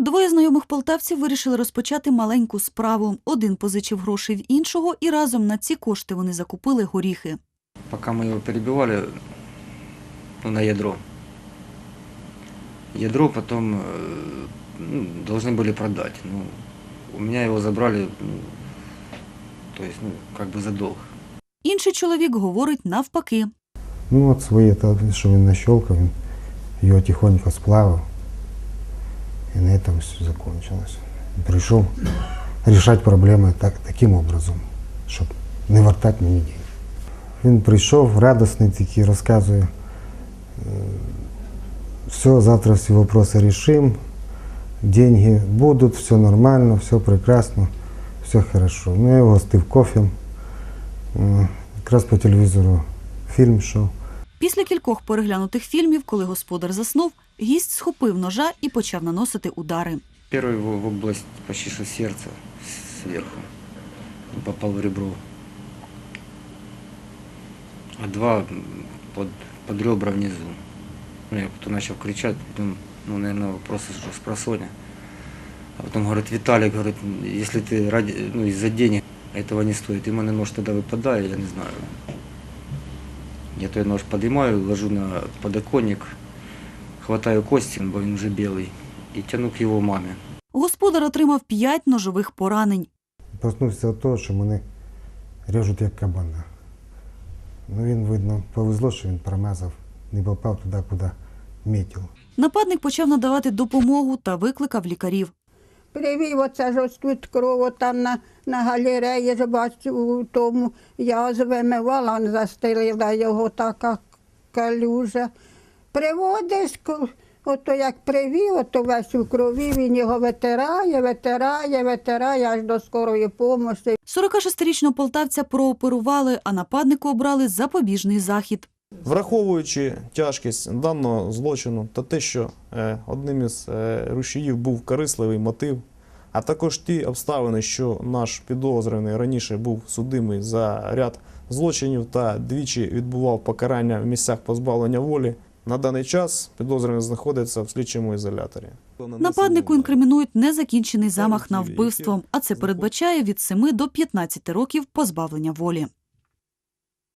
Двоє знайомих полтавців вирішили розпочати маленьку справу. Один позичив грошей в іншого, і разом на ці кошти вони закупили горіхи. Пока мы его перебивали ну, на ядро. Ядро потом э, ну, должны были продать. Ну, у меня его забрали, ну, то есть, ну, как бы за долг. Інший чоловік говорить навпаки. Ну от свої, та, що він нащолкав, він його тихонько сплавив. І на этом все закончилось. Прийшов рішати проблеми так, таким образом, щоб не вертати мені деньги. Він прийшов радісний такий, розказує, все, завтра всі вопроси рішимо, деньги будуть, все нормально, все прекрасно, все хорошо. Ну, я його гостив кофем. М, Якраз по телевізору фільм йшов. Після кількох переглянутих фільмів, коли господар заснув, гість схопив ножа і почав наносити удари. Первый в, в область почти что сердца сверху. Попал в ребро. А два м, под, под ребра внизу. Ну, я потом начал кричать, потом, ну, наверное, просто что с просоня. А потом говорит, Виталик, говорит, если ты ради, ну, из-за денег этого не стоит. И мене нож тогда выпадает, я не знаю. Я той нож поднимаю, ложу на подоконник, хватаю кости, бо він вже білий, і тяну к його мамі. Господар отримав п'ять ножових поранень. Проснувся від того, що мене режуть як кабана. Ну він, видно, повезло, що він промазав, не попав туди, куди мітив. Нападник почав надавати допомогу та викликав лікарів. Привів оце ж ось тут кров, там на, на галереї ж бачу у тому. Я ось вимивала, он застелила його така калюжа. Приводиш, ото як привів, ото весь у крові, він його витирає, витирає, витирає аж до скорої допомоги. 46-річного полтавця прооперували, а нападнику обрали запобіжний захід. Враховуючи тяжкість даного злочину та те, що е, одним із е, рушіїв був корисливий мотив, а також ті обставини, що наш підозрюваний раніше був судимий за ряд злочинів та двічі відбував покарання в місцях позбавлення волі, на даний час підозрюваний знаходиться в слідчому ізоляторі. Нападнику інкримінують незакінчений замах на вбивство, а це передбачає від 7 до 15 років позбавлення волі.